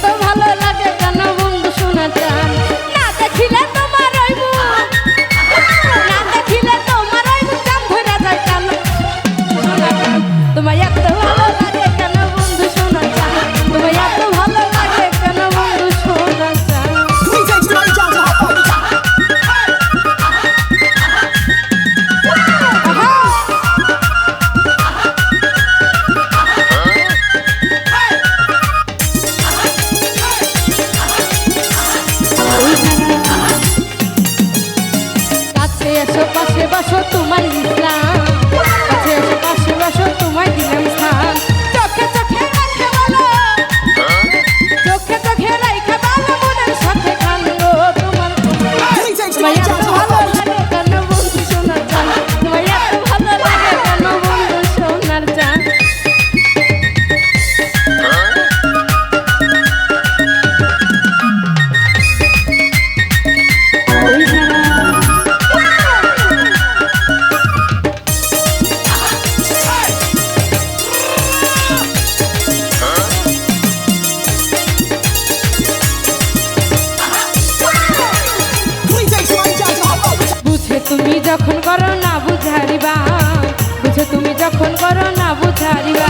Hasta এসো পাশে বাসো তোমার ইসলাম কাছে এসো পাশে বাসো তোমার দিলাম যখন করো না বুঝারিবা। বুঝো তুমি যখন করো না বুঝারিবা।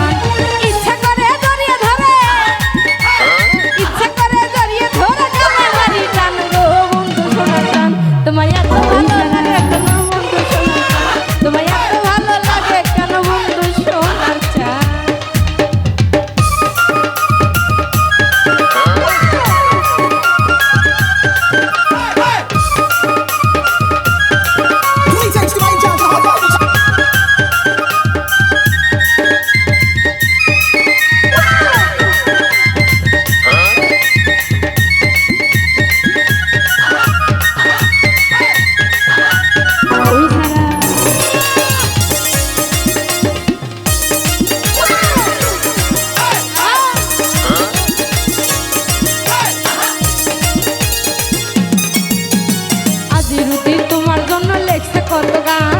কত গান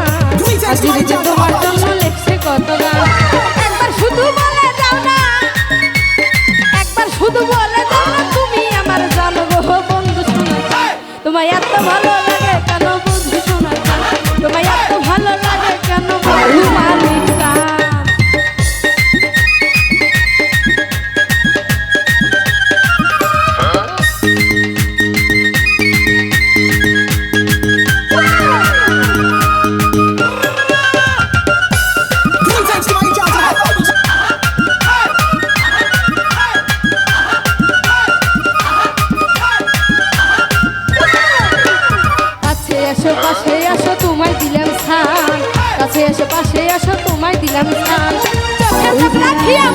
তোমার জন্য লেখছে কত গান একবার শুধু বলে যাও না। একবার শুধু বলে যাও না তুমি আমার জানো গো বন্ধু শোনা। তোমায় এত ভালো লাগে কেন বন্ধু শোনা? তোমায় এত ভালো লাগে কেন বন্ধু পাশে আসো তোমায় দিলাম স্থান। কাছে এসো পাশে আসো তোমায় দিলাম স্থান। চোখে রাখিয়া